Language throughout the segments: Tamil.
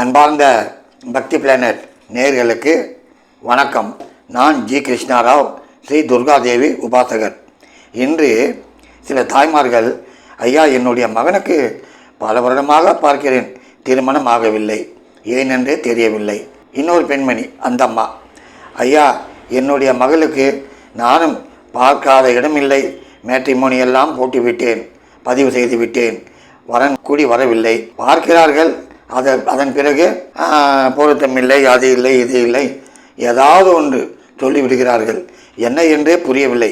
அன்பார்ந்த பக்தி பிளானட் நேர்களுக்கு வணக்கம். நான் ஜி கிருஷ்ணாராவ் ஸ்ரீ துர்காதேவி உபாசகர். இன்று சில தாய்மார்கள் ஐயா என்னுடைய மகனுக்கு பல வருடமாக பார்க்கிறேன். திருமணம் ஆகவில்லை. ஏனென்றே தெரியவில்லை. இன்னொரு பெண்மணி அந்த அம்மா ஐயா என்னுடைய மகளுக்கு நானும் பார்க்காத இடமில்லை. மேட்ரிமோனி எல்லாம் போட்டுவிட்டேன். பதிவு செய்து விட்டேன் வரன் கூடி வரவில்லை. பார்க்கிறார்கள். அதை அதன் பிறகு பொருத்தம் இல்லை அது இல்லை இது இல்லை. ஏதாவது ஒன்று சொல்லிவிடுகிறார்கள். என்ன என்றே புரியவில்லை.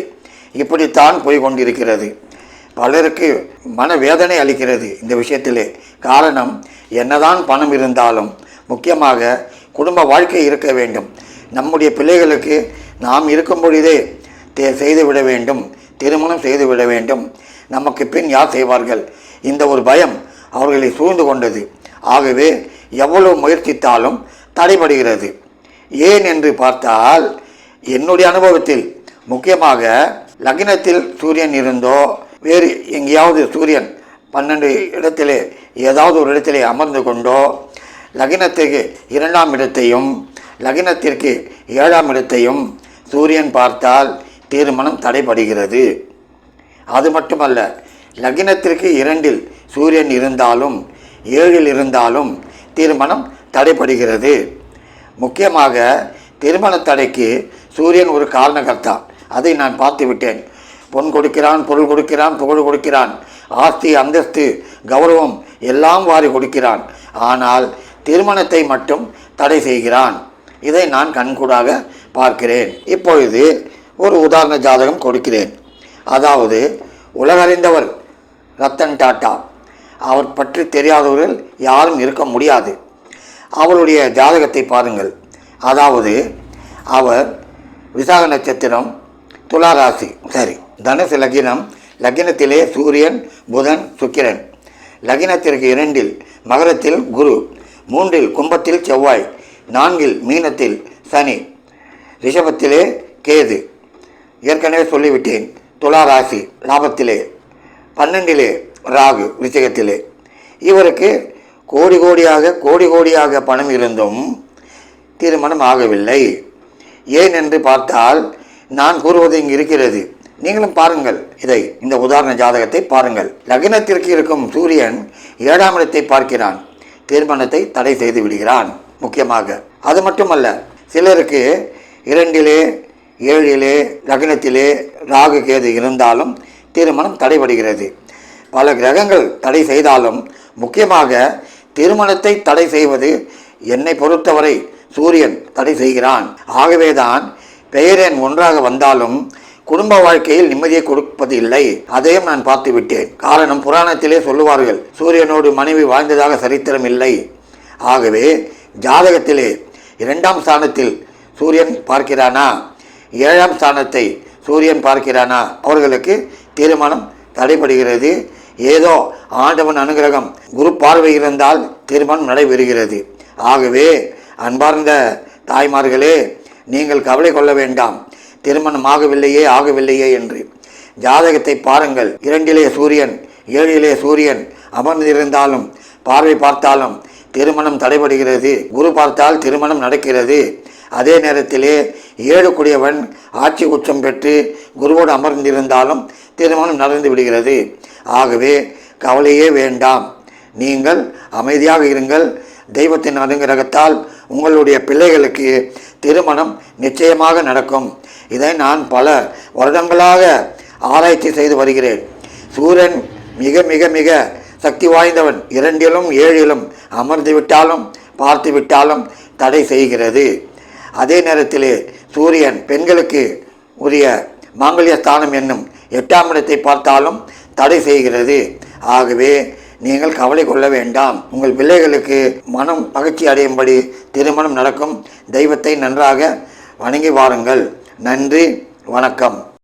இப்படித்தான் போய் கொண்டிருக்கிறது பலருக்கு மனவேதனை அளிக்கிறது இந்த விஷயத்திலே. காரணம் என்னதான் பணம் இருந்தாலும் முக்கியமாக குடும்ப வாழ்க்கை இருக்க வேண்டும். நம்முடைய பிள்ளைகளுக்கு நாம் இருக்கும் பொழுதே தே செய்துவிட வேண்டும். திருமணம் செய்துவிட வேண்டும். நமக்கு பின் யார் செய்வார்கள்? இந்த ஒரு பயம் அவர்களை சூழ்ந்து கொண்டது. ஆகவே எவ்வளவு முயற்சித்தாலும் தடைபடுகிறது. ஏன் என்று பார்த்தால் என்னுடைய அனுபவத்தில் முக்கியமாக லக்னத்தில் சூரியன் இருந்தோ வேறு எங்கேயாவது சூரியன் பன்னெண்டு இடத்திலே ஏதாவது ஒரு இடத்திலே அமர்ந்து கொண்டோ லக்னத்துக்கு இரண்டாம் இடத்தையும் லக்னத்திற்கு ஏழாம் இடத்தையும் சூரியன் பார்த்தால் தீர்மானம் தடைபடுகிறது. அது மட்டுமல்ல லக்னத்திற்கு இரண்டில் சூரியன் இருந்தாலும் ஏழில் இருந்தாலும் திருமணம் தடைபடுகிறது. முக்கியமாக திருமண தடைக்கு சூரியன் ஒரு காரணகர்த்தா. அதை நான் பார்த்து விட்டேன் பொன் கொடுக்கிறான் பொருள் கொடுக்கிறான் புகழ் கொடுக்கிறான். ஆஸ்தி அந்தஸ்து கௌரவம் எல்லாம் வாரி கொடுக்கிறான். ஆனால் திருமணத்தை மட்டும் தடை செய்கிறான். இதை நான் கண்கூடாக பார்க்கிறேன். இப்பொழுது ஒரு உதாரண ஜாதகம் கொடுக்கிறேன். அதாவது உலகறிந்தவர் ரத்தன் டாட்டா. அவர் பற்றி தெரியாதவர்கள் யாரும் இருக்க முடியாது. அவருடைய ஜாதகத்தை பாருங்கள். அதாவது அவர் விசாக நட்சத்திரம் துளாராசி சரி தனுசு லக்னம் லக்னத்திலே சூரியன் புதன் சுக்கிரன். லக்னத்திற்கு இரண்டில் மகரத்தில் குரு மூன்றில் கும்பத்தில் செவ்வாய் நான்கில் மீனத்தில் சனி ரிஷபத்திலே கேது. ஏற்கனவே சொல்லிவிட்டேன் துலா ராசி லாபத்திலே. பன்னெண்டிலே ராகு விஷயத்திலே இவருக்கு கோடி கோடியாக கோடி கோடியாக பணம் இருந்தும் திருமணம் ஆகவில்லை. ஏன் என்று பார்த்தால் நான் கூறுவது இங்கு இருக்கிறது. நீங்களும் பாருங்கள் இதை இந்த உதாரண ஜாதகத்தை பாருங்கள். லக்னத்திற்கு இருக்கும் சூரியன் ஏழாம் இடத்தை பார்க்கிறான். திருமணத்தை தடை செய்து விடுகிறான் முக்கியமாக. அது மட்டுமல்ல சிலருக்கு இரண்டிலே ஏழிலே லக்னத்திலே ராகு கேது இருந்தாலும் திருமணம் தடைபடுகிறது. பல கிரகங்கள் தடை செய்தாலும் முக்கியமாக திருமணத்தை தடை செய்வது என்னை பொறுத்தவரை சூரியன் தடை செய்கிறான். ஆகவேதான் பெயரென் ஒன்றாக வந்தாலும் குடும்ப வாழ்க்கையில் நிம்மதியை கொடுப்பது இல்லை. அதையும் நான் பார்த்து விட்டேன் காரணம் புராணத்திலே சொல்லுவார்கள் சூரியனோடு மனைவி வாழ்ந்ததாக சரித்திரம் இல்லை. ஆகவே ஜாதகத்திலே இரண்டாம் ஸ்தானத்தில் சூரியன் பார்க்கிறானா? ஏழாம் ஸ்தானத்தை சூரியன் பார்க்கிறானா? அவர்களுக்கு திருமணம் தடைபடுகிறது. ஏதோ ஆண்டவன் அனுகிரகம் குரு பார்வை இருந்தால் திருமணம் நடைபெறுகிறது. ஆகவே அன்பார்ந்த தாய்மார்களே நீங்கள் கவலை கொள்ள வேண்டாம். திருமணம் ஆகவில்லையே ஆகவில்லையே என்று. ஜாதகத்தை பாருங்கள். இரண்டிலே சூரியன் ஏழிலே சூரியன் அமர்ந்திருந்தாலும் பார்வை பார்த்தாலும் திருமணம் தடைபடுகிறது. குரு பார்த்தால் திருமணம் நடக்கிறது. அதே நேரத்திலே ஏழு கூடியவன் ஆட்சி உச்சம் பெற்று குருவோடு அமர்ந்திருந்தாலும் திருமணம் நடந்து விடுகிறது. ஆகவே கவலையே வேண்டாம். நீங்கள் அமைதியாக இருங்கள். தெய்வத்தின் அனுகிரகத்தால் உங்களுடைய பிள்ளைகளுக்கு திருமணம் நிச்சயமாக நடக்கும். இதை நான் பல வருடங்களாக ஆராய்ச்சி செய்து வருகிறேன். சூரியன் மிக மிக மிக சக்தி வாய்ந்தவன். இரண்டிலும் ஏழிலும் அமர்ந்து விட்டாலும் பார்த்து விட்டாலும் தடை செய்கிறது. அதே நேரத்திலே சூரியன் பெண்களுக்கு உரிய மாங்கல்ய ஸ்தானம் என்னும் எட்டாம் இடத்தை பார்த்தாலும் தடை செய்கிறது. ஆகவே நீங்கள் கவலை கொள்ள வேண்டாம். உங்கள் பிள்ளைகளுக்கு மனம் மகிழ்ச்சி அடையும்படி திருமணம் நடக்கும். தெய்வத்தை நன்றாக வணங்கி வாருங்கள். நன்றி. வணக்கம்.